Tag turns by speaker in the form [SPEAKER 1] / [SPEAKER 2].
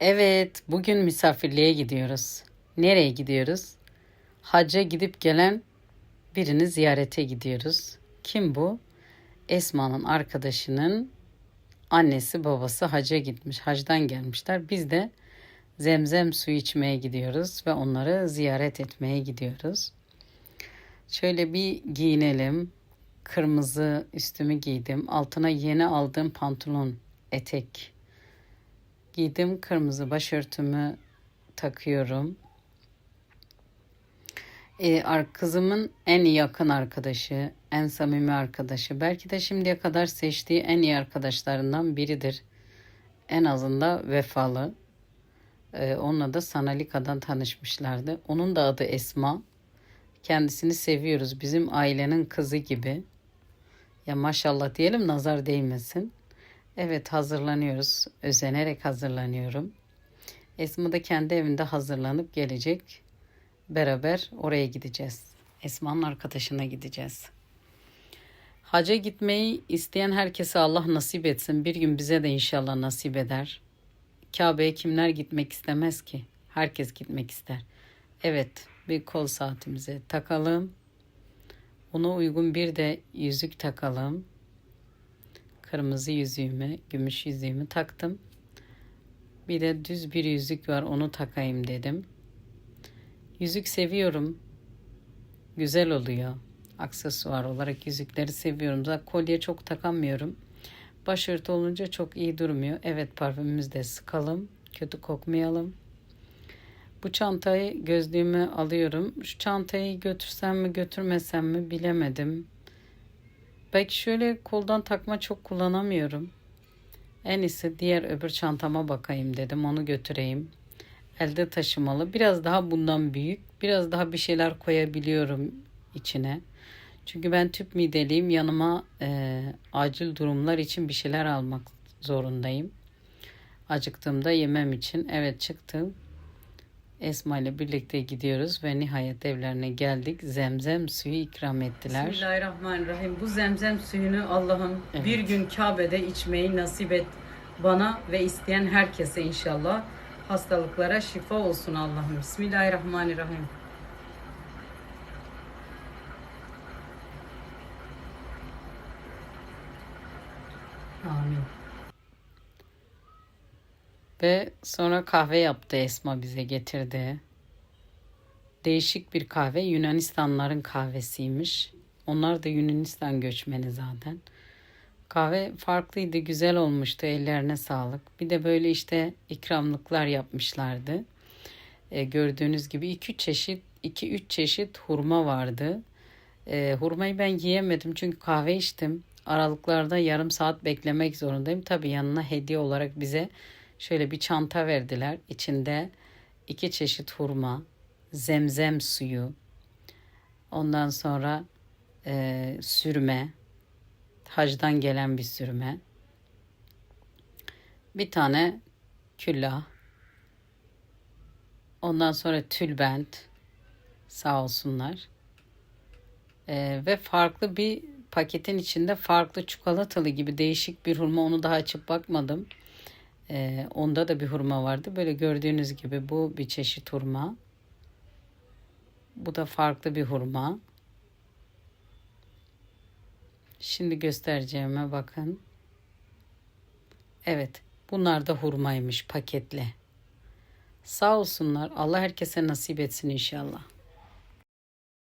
[SPEAKER 1] Evet, bugün misafirliğe gidiyoruz. Nereye gidiyoruz? Hacca gidip gelen birini ziyarete gidiyoruz. Kim bu? Esma'nın arkadaşının annesi babası hacca gitmiş. Hacdan gelmişler. Biz de zemzem suyu içmeye gidiyoruz ve onları ziyaret etmeye gidiyoruz. Şöyle bir giyinelim. Kırmızı üstümü giydim. Altına yeni aldığım pantolon, etek giydim. Kırmızı başörtümü takıyorum. Ee, kızımın en yakın arkadaşı, en samimi arkadaşı. Belki de şimdiye kadar seçtiği en iyi arkadaşlarından biridir. En azından vefalı. Ee, onunla da Sanalika'dan tanışmışlardı. Onun da adı Esma. Kendisini seviyoruz. Bizim ailenin kızı gibi. Ya maşallah diyelim nazar değmesin. Evet hazırlanıyoruz. Özenerek hazırlanıyorum. Esma da kendi evinde hazırlanıp gelecek. Beraber oraya gideceğiz. Esma'nın arkadaşına gideceğiz. Haca gitmeyi isteyen herkese Allah nasip etsin. Bir gün bize de inşallah nasip eder. Kabe'ye kimler gitmek istemez ki? Herkes gitmek ister. Evet, bir kol saatimize takalım. Ona uygun bir de yüzük takalım. Kırmızı yüzüğümü, gümüş yüzüğümü taktım. Bir de düz bir yüzük var, onu takayım dedim. Yüzük seviyorum. Güzel oluyor. Aksesuar olarak yüzükleri seviyorum. Zaten kolye çok takamıyorum. Başörtü olunca çok iyi durmuyor. Evet parfümümüzü de sıkalım. Kötü kokmayalım. Bu çantayı gözlüğümü alıyorum. Şu çantayı götürsem mi götürmesem mi bilemedim. Belki şöyle koldan takma çok kullanamıyorum. En iyisi diğer öbür çantama bakayım dedim. Onu götüreyim. Elde taşımalı. Biraz daha bundan büyük. Biraz daha bir şeyler koyabiliyorum içine. Çünkü ben tüp mideliyim. Yanıma e, acil durumlar için bir şeyler almak zorundayım. Acıktığımda yemem için. Evet çıktım. Esma ile birlikte gidiyoruz ve nihayet evlerine geldik. Zemzem suyu ikram ettiler. Bismillahirrahmanirrahim. Bu zemzem suyunu Allah'ım
[SPEAKER 2] Evet.
[SPEAKER 1] bir gün Kabe'de içmeyi nasip et bana ve isteyen herkese inşallah. Hastalıklara şifa olsun Allah'ım. Bismillahirrahmanirrahim. Amin. Ve sonra kahve yaptı Esma bize getirdi. Değişik bir kahve Yunanistanların kahvesiymiş. Onlar da Yunanistan göçmeni zaten. Kahve farklıydı, güzel olmuştu. Ellerine sağlık. Bir de böyle işte ikramlıklar yapmışlardı. E, gördüğünüz gibi 2-3 çeşit 2-3 çeşit hurma vardı. E, hurmayı ben yiyemedim çünkü kahve içtim. Aralıklarda yarım saat beklemek zorundayım. Tabii yanına hediye olarak bize şöyle bir çanta verdiler. İçinde iki çeşit hurma, zemzem suyu, ondan sonra e, sürme, hacdan gelen bir sürme, bir tane küllah, ondan sonra tülbent, sağ olsunlar. E, ve farklı bir paketin içinde farklı çikolatalı gibi değişik bir hurma onu daha açıp bakmadım. Ee, onda da bir hurma vardı. Böyle gördüğünüz gibi bu bir çeşit hurma. Bu da farklı bir hurma. Şimdi göstereceğime bakın. Evet, bunlar da hurmaymış paketle. Sağ olsunlar. Allah herkese nasip etsin inşallah.